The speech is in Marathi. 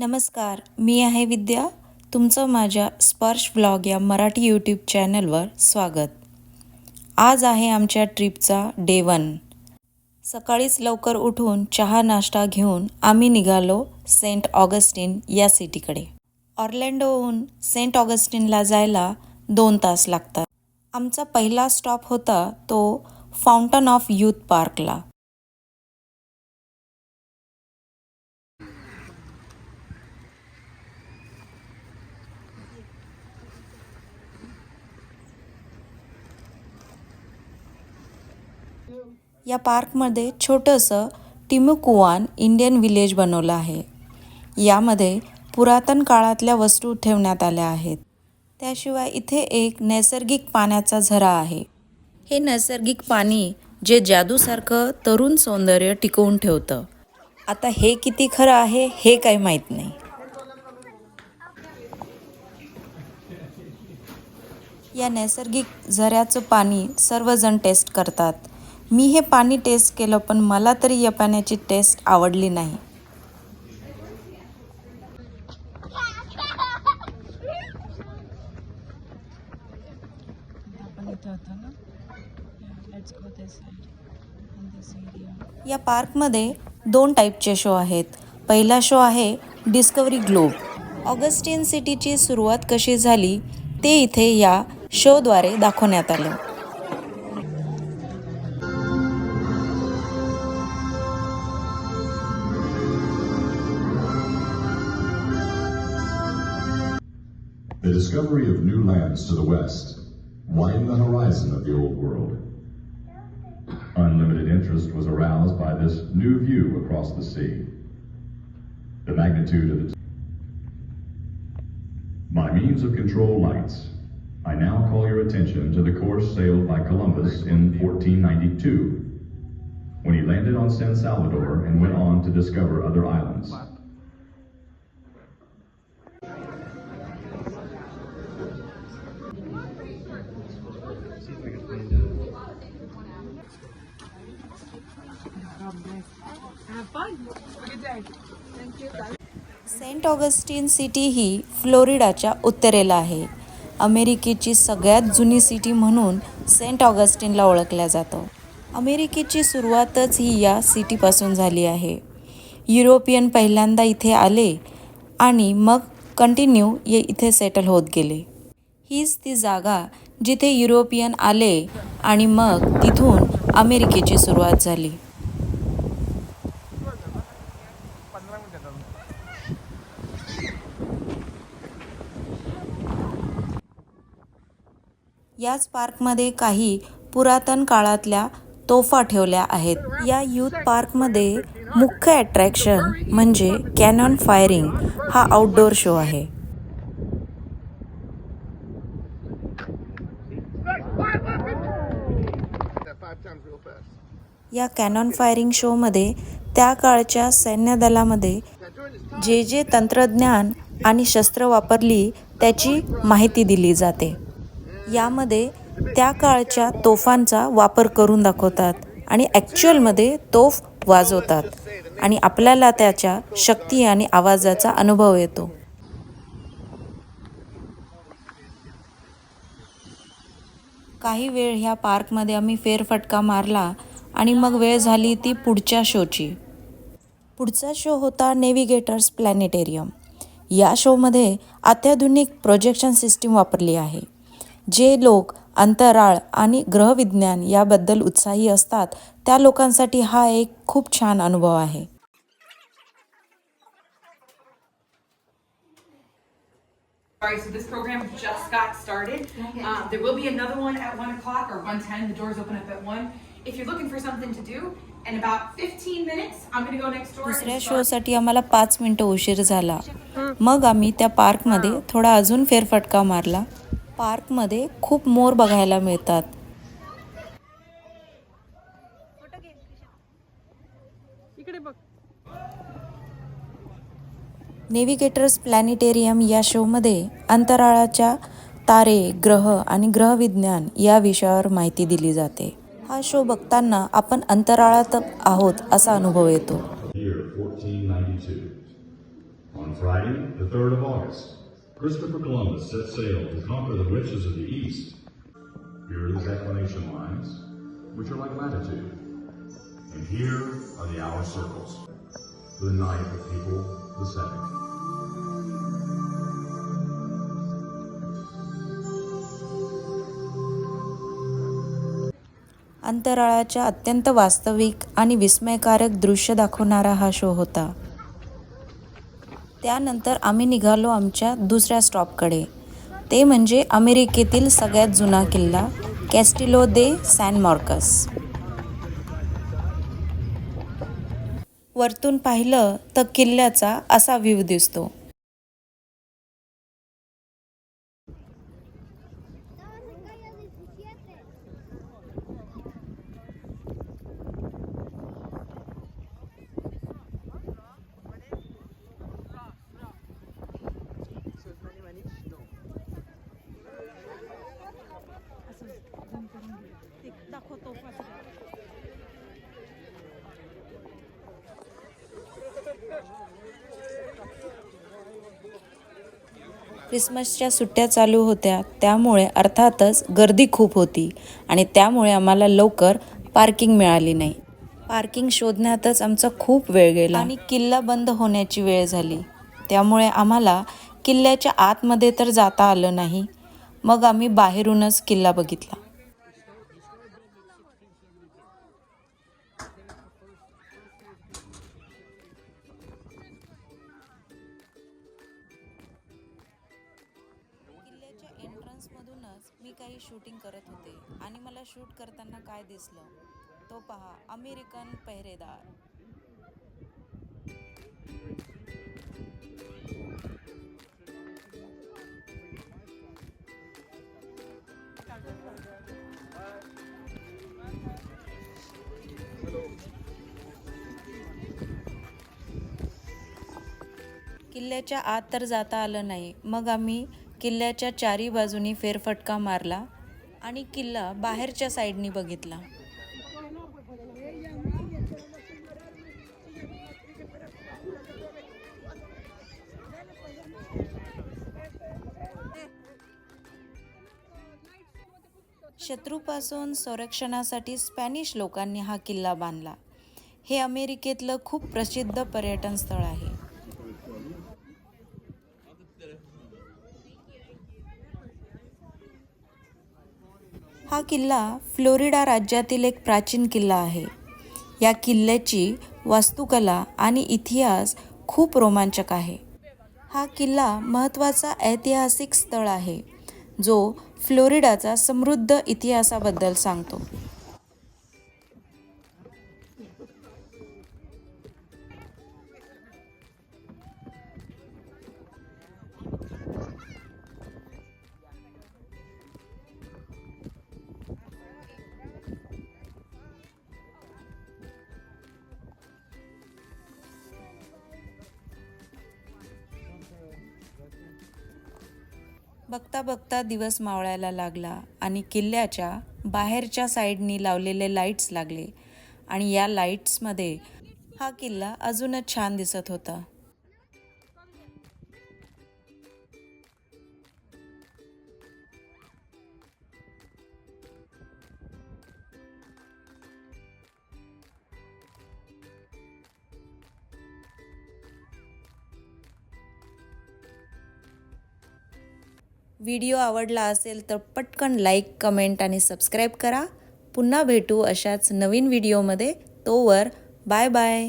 नमस्कार मी आहे विद्या. तुमचं माझ्या स्पर्श ब्लॉग या मराठी यूट्यूब चॅनलवर स्वागत. आज आहे आमच्या ट्रिपचा डे वन. सकाळीच लवकर उठून चहा नाश्ता घेऊन आम्ही निघालो सेंट ऑगस्टिन या सिटीकडे. ऑर्लँडोहून सेंट ऑगस्टिनला जायला दोन तास लागतात. आमचा पहिला स्टॉप होता तो फाउंटन ऑफ यूथ पार्कला. या पार्कमध्ये छोटंसं टिमुकुवान इंडियन विलेज बनवलं आहे. यामध्ये पुरातन काळातल्या वस्तू ठेवण्यात आल्या आहेत. त्याशिवाय इथे एक नैसर्गिक पाण्याचा झरा आहे. हे नैसर्गिक पाणी जे जादूसारखं तरुण सौंदर्य टिकवून ठेवतं. आता हे किती खरं आहे हे काही माहीत नाही. या नैसर्गिक झऱ्याचं पाणी सर्वजण टेस्ट करतात. मी हे पाणी टेस्ट केलं पण मला तरी या पाण्याची टेस्ट आवडली नाही. या पार्कमध्ये दोन टाईपचे शो आहेत. पहिला शो आहे डिस्कवरी ग्लोब ऑगस्टिन सिटीची सुरुवात कशी झाली ते इथे या शोद्वारे दाखवण्यात आलं. The discovery of new lands to the west widened the horizon of the old world. Unlimited interest was aroused by this new view across the sea. The magnitude of the by means of control lights, I now call your attention to the course sailed by Columbus in 1492, when he landed on San Salvador and went on to discover other islands. Saint Augustine city ही फ्लोरिडाच्या उत्तरेला आहे. अमेरिकेची सगळ्यात जुनी सिटी म्हणून सेंट ऑगस्टिनला ओळखल्या जातं. अमेरिकेची सुरुवातच ही या सिटीपासून झाली आहे. युरोपियन पहिल्यांदा इथे आले आणि मग कंटिन्यू ये इथे सेटल होत गेले. हीच ती जागा जिथे युरोपियन आले आणि मग तिथून अमेरिकेची सुरुवात झाली. याच पार्कमध्ये काही पुरातन काळातल्या तोफा ठेवल्या आहेत. या यूथ पार्कमध्ये मुख्य अट्रॅक्शन म्हणजे कॅनॉन फायरिंग हा आउटडोर शो आहे. या कॅनॉन फायरिंग शोमध्ये त्या काळच्या सैन्यदलामध्ये दलामध्ये जे जे तंत्रज्ञान आणि शस्त्र वापरली त्याची माहिती दिली जाते. यामध्ये त्या काळच्या तोफांचा वापर करून दाखवतात आणि ॲक्च्युअलमध्ये तोफ वाजवतात आणि आपल्याला त्याच्या शक्ती आणि आवाजाचा अनुभव येतो. काही वेळ ह्या पार्कमध्ये आम्ही फेरफटका मारला आणि मग वेळ झाली ती पुढच्या शोची. पुढचा शो होता नेव्हिगेटर्स प्लॅनेटेरियम. या शोमध्ये अत्याधुनिक प्रोजेक्शन सिस्टीम वापरली आहे. जे लोक अंतराळ आणि ग्रहविज्ञान याबद्दल उत्साही असतात त्या लोकांसाठी हा एक खूप छान अनुभव आहे Sorry, so this program just got started. Um, there will be another one at one o'clock or one ten. The doors open up at one. If you're looking for something to do, in about fifteen minutes, I'm gonna go next door. and दुसऱ्या शोसाठी आम्हाला पाच मिनटं उशीर झाला मग आम्ही त्या पार्कमध्ये थोडा अजून फेरफटका मारला पार्कमध्ये खूप मोर बघायला मिळतात. नेव्हिगेटर्स प्लॅनेटेरियम या शोमध्ये अंतराळाच्या तारे ग्रह आणि ग्रहविज्ञान या विषयावर माहिती दिली जाते. हा शो बघताना आपण अंतराळात आहोत असा अनुभव येतो. Year 1492. On Friday, the 3rd of August, Christopher Columbus set sail to conquer the riches of the East. Here are the declination lines, which are like latitude. And here are the hour circles. The night of people, the second. अंतराळाच्या अत्यंत वास्तविक आणि विस्मयकारक दृश्य दाखवणारा हा शो होता त्यानंतर आम्ही निघालो आमच्या दुसऱ्या स्टॉपकडे. ते म्हणजे अमेरिकेतील सगळ्यात जुना किल्ला कॅस्टिलो दे सॅन मॉर्कस. वरतून पाहिलं तर किल्ल्याचा असा व्ह्यू दिसतो. क्रिसमसच्या सुट्ट्या चालू होत्या त्यामुळे अर्थातच गर्दी खूप होती आणि त्यामुळे आम्हाला लवकर पार्किंग मिळाली नाही. पार्किंग शोधण्यातच आमचा खूप वेळ गेला. आणि किल्ला बंद होण्याची वेळ झाली. त्यामुळे आम्हाला किल्ल्याच्या आतमध्ये तर जाता आलं नाही. मग आम्ही बाहेरूनच किल्ला बघितला. एंट्रन्समधूनच मी काही शूटिंग करत होते. आणि मला शूट करताना काय दिसलं? तो पहा अमेरिकन पेहरेदार. किल्ल्याच्या आत तर जाता आलं नाही. मग आम्ही किल्ल्याच्या चारी बाजूनी फेरफटका मारला आणि किल्ला बाहेरच्या साईडनी बघितला. शत्रूपासून संरक्षणासाठी स्पॅनिश लोकांनी हा किल्ला बांधला. हे अमेरिकेतलं खूप प्रसिद्ध पर्यटन स्थळ आहे. हा किल्ला फ्लोरिडा राज्यातील एक प्राचीन किल्ला आहे. या किल्ल्याची वास्तुकला आणि इतिहास खूप रोमांचक आहे. हा किल्ला महत्त्वाचा ऐतिहासिक स्थळ आहे जो फ्लोरिडाचा समृद्ध इतिहासाबद्दल सांगतो. बघता बघता दिवस मावळायला लागला आणि किल्ल्याच्या बाहेरच्या साईडनी लावलेले लाईट्स लागले. आणि या लाईट्समध्ये हा किल्ला अजूनच छान दिसत होता. व्हिडिओ आवडला असेल तर पटकन लाईक कमेंट आणि सबस्क्राईब करा. पुन्हा भेटू अशाच नवीन व्हिडिओमध्ये. तोवर बाय बाय.